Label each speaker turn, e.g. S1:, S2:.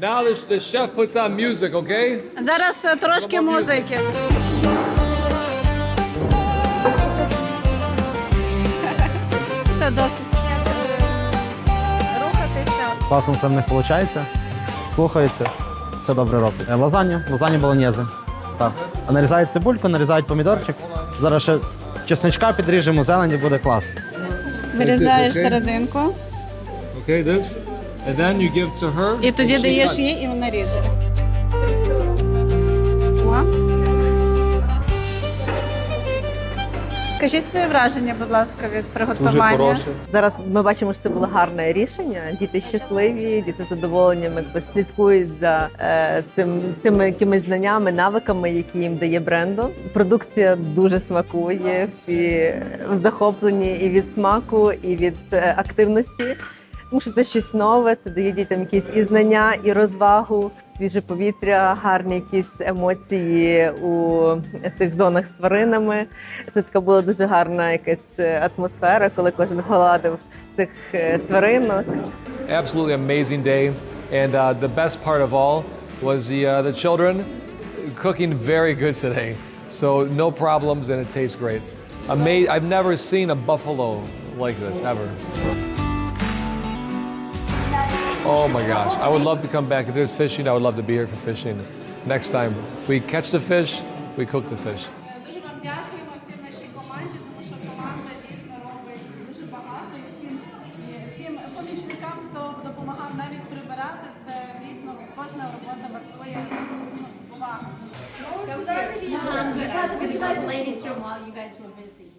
S1: Now the, the chef puts on music, okay?
S2: Зараз е, трошки музики. Все досить. Рухатися.
S3: Класно це в них виходить. Слухається, все добре робить. Е, Лазанью, лазанью болоньєзи. Так. А нарізають цибульку, нарізають помідорчик. Зараз ще чесничка підріжемо, зелені буде клас.
S2: Вирізаєш серединку.
S1: Okay, this. And then you give to her.
S2: І тоді
S1: and she
S2: даєш
S1: cuts.
S2: їй, і вона ріже. О. Скажіть свої враження, будь ласка, від
S1: Дуже
S2: приготування.
S1: хороше.
S4: Зараз ми бачимо, що це було гарне рішення. Діти щасливі, діти з задоволенням якби слідкують за е, цим цими якимись знаннями, навиками, які їм дає бренду. Продукція дуже смакує, всі захоплені і від смаку, і від е, активності. Тому що це щось нове, це дає дітям якісь і знання, і розвагу, свіже повітря, гарні якісь емоції у цих зонах з тваринами. Це така була дуже гарна якась е, атмосфера, коли кожен гладив цих е, тваринок.
S1: Absolutely amazing day. And uh, the best part of all was the, uh, the children cooking very good today. So no problems and it tastes great. Ama- I've never seen a buffalo like this, ever. Oh my gosh. I would love to come back. If there's fishing, I would love to be here for fishing. Next time we catch the fish, we cook the fish.
S5: Дуже вам дякуємо всім нашій команді, тому що команда дійсно робить дуже багато і всім і всім помічникам, хто допомагав навіть прибирати. Це дійсно кожна робота вартує ну, уваги.
S6: Um, because we got ladies room while you guys were busy.